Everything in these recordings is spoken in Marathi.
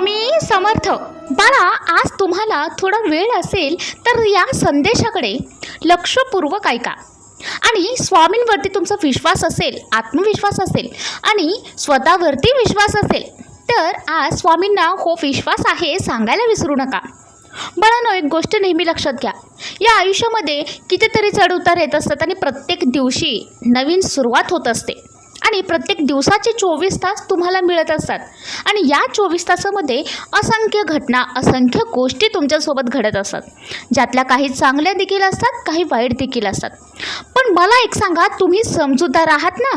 स्वामी समर्थ. बाळा आज तुम्हाला थोडा वेळ असेल तर या संदेशाकडे लक्षपूर्वक ऐका. आणि स्वामींवरती तुमचा विश्वास असेल आत्मविश्वास असेल आणि स्वतःवरती विश्वास असेल तर आज स्वामींना हो विश्वास आहे सांगायला विसरू नका. बाळांनो एक गोष्ट नेहमी लक्षात घ्या. या आयुष्यामध्ये कितीतरी चढउतार येत असतात आणि प्रत्येक दिवशी नवीन सुरुवात होत असते. आणि प्रत्येक दिवसाचे चोवीस तास तुम्हाला मिळत असतात. आणि या चोवीस तासामध्ये असंख्य घटना असंख्य गोष्टी तुमच्यासोबत घडत असतात. ज्यातल्या काही चांगल्या देखील असतात काही वाईट देखील असतात. पण मला एक सांगा तुम्ही समजूतदार आहात ना?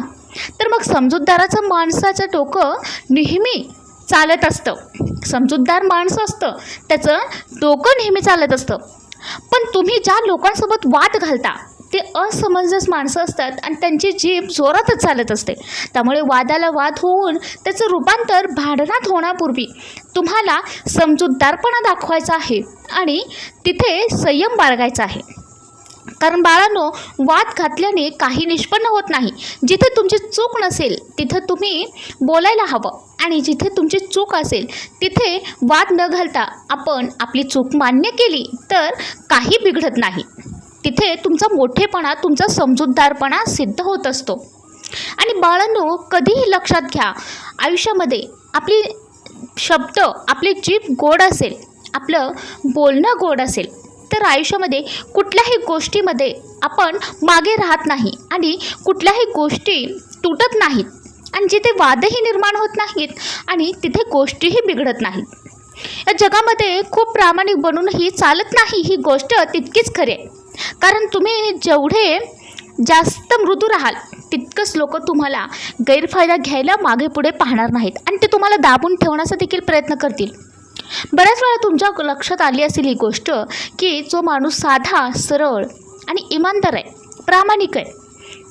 तर मग समजूतदाराचं माणसाचं डोकं नेहमी चालत असतं. समजूतदार माणसं असतं त्याचं डोकं नेहमी चालत असतं. पण तुम्ही ज्या लोकांसोबत वाद घालता ते असमंजस माणसं असतात आणि त्यांची जीभ जोरातच चालत असते. त्यामुळे वादाला वाद होऊन त्याचं रूपांतर भांडणात होण्यापूर्वी तुम्हाला समजूतदारपणा दाखवायचा आहे आणि तिथे संयम बाळगायचा आहे. कारण बाळांनो वाद घातल्याने काही निष्पन्न होत नाही. जिथे तुमची चूक नसेल तिथं तुम्ही बोलायला हवं. आणि जिथे तुमची चूक असेल तिथे वाद न घालता आपण आपली चूक मान्य केली तर काही बिघडत नाही. तिथे तुमचा मोठेपणा तुमचा समजूतदारपणा सिद्ध होत असतो. आणि बाळांनो कधीही लक्षात घ्या आयुष्यामध्ये आपली शब्द आपली जीभ गोड असेल आपलं बोलणं गोड असेल तर आयुष्यामध्ये कुठल्याही गोष्टीमध्ये आपण मागे राहत नाही आणि कुठल्याही गोष्टी तुटत नाहीत आणि जिथे वादही निर्माण होत नाहीत आणि तिथे गोष्टीही बिघडत नाहीत. या जगामध्ये खूप प्रामाणिक बनूनही चालत नाही ही गोष्ट तितकीच खरी आहे. कारण तुम्ही जेवढे जास्त मृदू राहाल तितकंच लोक तुम्हाला गैरफायदा घ्यायला मागे पुढे पाहणार नाहीत आणि ते तुम्हाला दाबून ठेवण्याचा देखील प्रयत्न करतील. बऱ्याच वेळा तुमच्या लक्षात आली असेल ही गोष्ट की जो माणूस साधा सरळ आणि इमानदार आहे प्रामाणिक आहे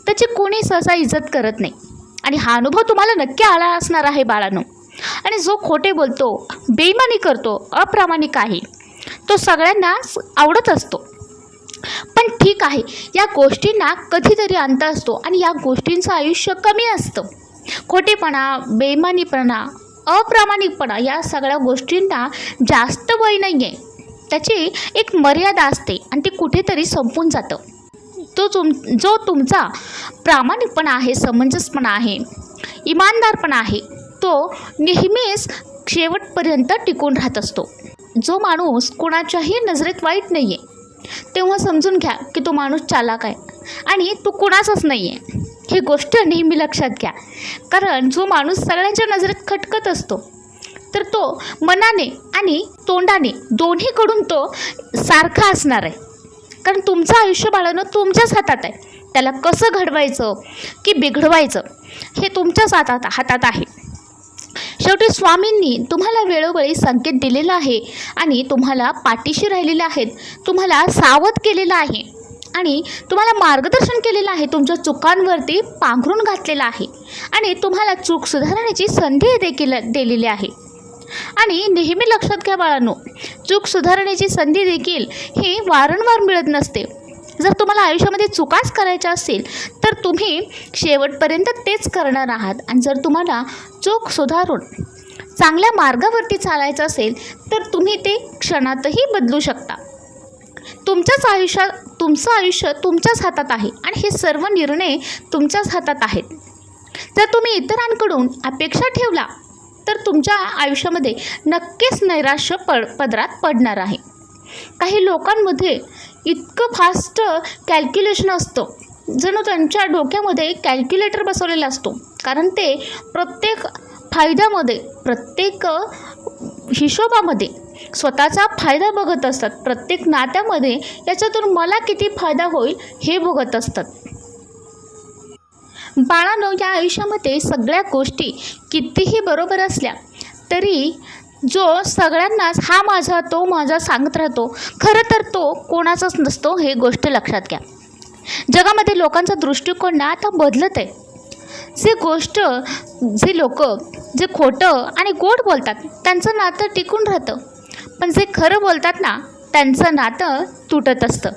त्याची कोणी सहसा इज्जत करत नाही. आणि हा अनुभव तुम्हाला नक्की आला असणार आहे बाळानो. आणि जो खोटे बोलतो बेईमानी करतो अप्रामाणिक आहे तो सगळ्यांनाच आवडत असतो. पण ठीक आहे. या गोष्टींना कधीतरी अंत असतो आणि या गोष्टींचं आयुष्य कमी असतं. खोटेपणा बेईमानीपणा अप्रामाणिकपणा या सगळ्या गोष्टींना जास्त वय नाही आहे त्याची एक मर्यादा असते आणि ती कुठेतरी संपून जातं. तो तुम जो तुमचा प्रामाणिकपणा आहे समंजसपणा आहे इमानदारपणा आहे तो नेहमीच शेवटपर्यंत टिकून राहत असतो. जो माणूस कोणाच्याही नजरेत वाईट नाही आहे तेव्हा समजून घ्या की तो माणूस चालाक आहे. आणि तो कुणाचाच नाही आहे ही गोष्ट नेहमी लक्षात घ्या. कारण जो माणूस सगळ्यांच्या नजरेत खटकत असतो तर तो मनाने आणि तोंडाने दोन्हीकडून तो सारखा असणार आहे. कारण तुमचं आयुष्य बाळगणं तुमच्याच हातात आहे. त्याला कसं घडवायचं की बिघडवायचं हे तुमच्याच हातात हातात आहे. शेवटी स्वामींनी तुम्हाला वेळोवेळी संकेत दिलेला आहे आणि तुम्हाला पाठीशी राहिलेले आहेत. तुम्हाला सावध केलेलं आहे आणि तुम्हाला मार्गदर्शन केलेलं आहे. तुमच्या चुकांवरती पांघरून घातलेलं आहे आणि तुम्हाला चूक सुधारण्याची संधी देखील दिलेली आहे. आणि नेहमी लक्षात घ्या बाळांनो चूक सुधारण्याची संधी देखील ही वारंवार मिळत नसते. जर तुम्हाला आयुष्यामध्ये चुकाच करायच्या असेल तर तुम्ही शेवटपर्यंत तेच करणार आहात. आणि जर तुम्हाला चूक सुधारून चांगल्या मार्गावरती चालायचं असेल तर तुम्ही ते क्षणातही बदलू शकता. तुमच्याच आयुष्यात तुमचं आयुष्य तुमच्याच हातात आहे आणि हे सर्व निर्णय तुमच्याच हातात आहेत. जर तुम्ही इतरांकडून अपेक्षा ठेवला तर तुमच्या आयुष्यामध्ये नक्कीच नैराश्य पड पदरात पडणार आहे. काही लोकांमध्ये इतकं फास्ट कॅल्क्युलेशन असतं. जणू त्यांच्या डोक्यामध्ये कॅल्क्युलेटर बसवलेला असतो. कारण ते प्रत्येक फायद्यामध्ये प्रत्येक हिशोबामध्ये स्वतःचा फायदा बघत असतात. प्रत्येक नात्यामध्ये याच्यातून मला किती फायदा होईल हे बघत असतात. बाळानं या आयुष्यामध्ये सगळ्या गोष्टी कितीही बरोबर असल्या तरी जो सगळ्यांनाच हा माझा तो माझा सांगत राहतो खरं तर तो कोणाचाच नसतो हे गोष्ट लक्षात घ्या. जगामध्ये लोकांचा दृष्टिकोन ना आता बदलत आहे. जे गोष्ट जे लोक जे खोटं आणि गोड बोलतात त्यांचं नातं टिकून राहतं. पण जे खरं बोलतात ना त्यांचं नातं तुटत असतं.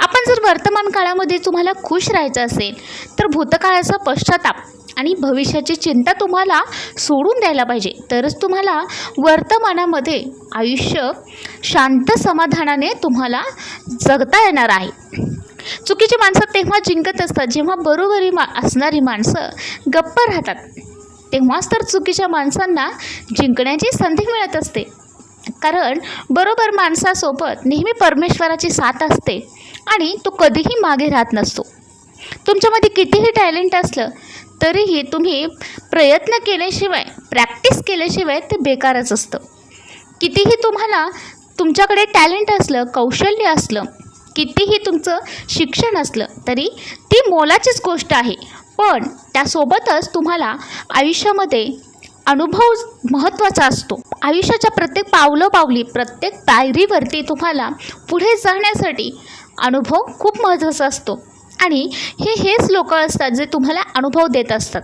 आपण जर वर्तमान काळामध्ये तुम्हाला खुश राहायचं असेल तर भूतकाळाचा पश्चाताप आणि भविष्याची चिंता तुम्हाला सोडून द्यायला पाहिजे. तरच तुम्हाला वर्तमानामध्ये आयुष्य शांत समाधानाने तुम्हाला जगता येणार आहे. चुकीची माणसं तेव्हा जिंकत असतात जेव्हा बरोबरी मा असणारी माणसं गप्प राहतात. तेव्हाच तर चुकीच्या माणसांना जिंकण्याची संधी मिळत असते. कारण बरोबर माणसासोबत नेहमी परमेश्वराची साथ असते. आणि तो कधीही मागे राहत नसतो. तुमच्यामध्ये कितीही टॅलेंट असलं तरीही तुम्ही प्रयत्न केल्याशिवाय प्रॅक्टिस केल्याशिवाय ते बेकारच असतं. कितीही तुम्हाला तुमच्याकडे टॅलेंट असलं कौशल्य असलं कितीही तुमचं शिक्षण असलं तरी ती मोलाचीच गोष्ट आहे. पण त्यासोबतच तुम्हाला आयुष्यामध्ये अनुभव महत्त्वाचा असतो. आयुष्याच्या प्रत्येक पावलं पावली प्रत्येक पायरीवरती तुम्हाला पुढे जाण्यासाठी अनुभव खूप महत्त्वाचा असतो. आणि हे हेच लोक असतात जे तुम्हाला अनुभव देत असतात.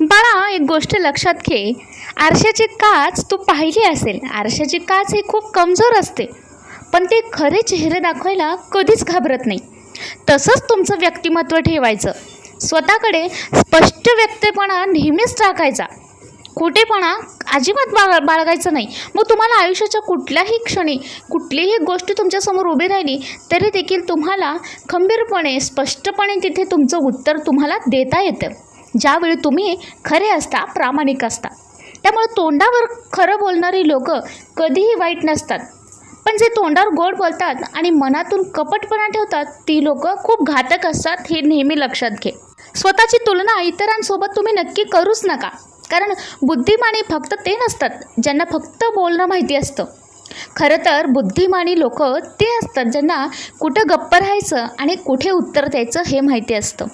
बाळा एक गोष्ट लक्षात घे. आरशाची काच तू पाहिली असेल. आरशाची काच ही खूप कमजोर असते. पण ते खरे चेहरे दाखवायला कधीच घाबरत नाही. तसंच तुमचं व्यक्तिमत्व ठेवायचं. स्वतःकडे स्पष्ट व्यक्तपणा नेहमीच टाकायचा. खोटेपणा अजिबात बाळ बाळगायचं नाही. मग तुम्हाला आयुष्याच्या कुठल्याही क्षणी कुठलीही गोष्ट तुमच्यासमोर उभी राहिली तरी देखील तुम्हाला खंबीरपणे स्पष्टपणे तिथे तुमचं उत्तर तुम्हाला देता येतं. ज्यावेळी तुम्ही खरे असता प्रामाणिक असता. त्यामुळे तोंडावर खरं बोलणारी लोक कधीही वाईट नसतात. पण जे तोंडावर गोड बोलतात आणि मनातून कपटपणा ठेवतात ती लोक खूप घातक असतात हे नेहमी लक्षात घे. स्वतःची तुलना इतरांसोबत तुम्ही नक्की करूच नका. कारण बुद्धिमानी फक्त ते नसतात ज्यांना फक्त बोलणं माहिती असतं. खरं तर बुद्धिमानी लोक ते असतात ज्यांना कुठं गप्प राहायचं आणि कुठे उत्तर द्यायचं हे माहिती असतं.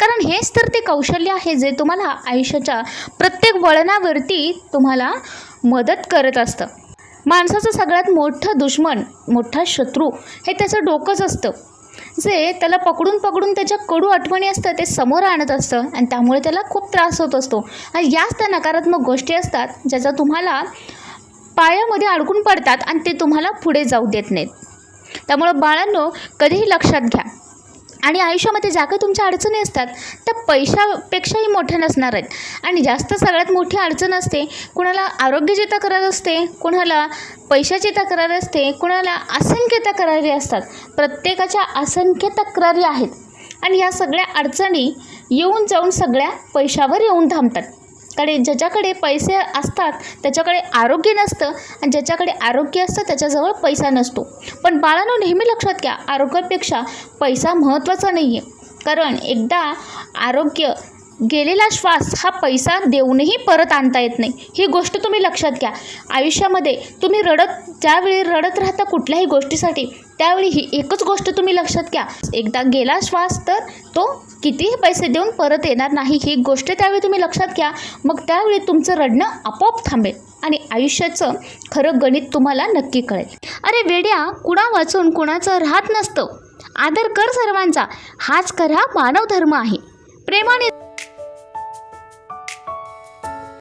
कारण हेच तर ते कौशल्य आहे जे तुम्हाला आयुष्याच्या प्रत्येक वळणावरती तुम्हाला मदत करत असतं. माणसाचं सगळ्यात मोठं दुश्मन मोठा शत्रू हे त्याचं डोकंच असतं. जे त्याला पकडून पकडून त्याच्या कडू आठवणी असतं ते समोर आणत असतं आणि त्यामुळे त्याला खूप त्रास होत असतो. आणि याच त्या नकारात्मक गोष्टी असतात ज्याचा तुम्हाला पायामध्ये अडकून पडतात आणि ते तुम्हाला पुढे जाऊ देत नाहीत. त्यामुळं बाळांनो कधीही लक्षात घ्या. आणि आयुष्यामध्ये ज्या काही तुमच्या अडचणी असतात त्या पैशापेक्षाही मोठ्या नसणार आहेत. आणि जास्त सगळ्यात मोठी अडचण असते कुणाला आरोग्याची तक्रार असते कुणाला पैशाची तक्रार असते कुणाला असंख्य तक्रारी असतात. प्रत्येकाच्या असंख्य तक्रारी आहेत. आणि या सगळ्या अडचणी येऊन जाऊन सगळ्या पैशावर येऊन थांबतात. कारण ज्याच्याकडे पैसे असतात त्याच्याकडे आरोग्य नसतं आणि ज्याच्याकडे आरोग्य असतं त्याच्याजवळ पैसा नसतो. पण बाळांनो नेहमी लक्षात घ्या आरोग्यापेक्षा पैसा महत्त्वाचा नाही आहे कारण एकदा आरोग्य गेलेला श्वास हा पैसा देऊनही परत आणता येत नाही. ही गोष्ट तुम्ही लक्षात घ्या. आयुष्यामध्ये तुम्ही रडत ज्यावेळी रडत राहता कुठल्याही गोष्टीसाठी त्यावेळी ही एकच गोष्ट तुम्ही लक्षात घ्या. एकदा गेला श्वास तर तो कितीही पैसे देऊन परत येणार नाही ही गोष्ट त्यावेळी तुम्ही लक्षात घ्या. मग त्यावेळी तुमचं रडणं आपोआप थांबेल आणि आयुष्याचं खरं गणित तुम्हाला नक्की कळेल. अरे वेड्या कुणा वाचून कुणाचं राहत नसतं. आदर कर सर्वांचा. हाच खरा मानवधर्म आहे. प्रेमाने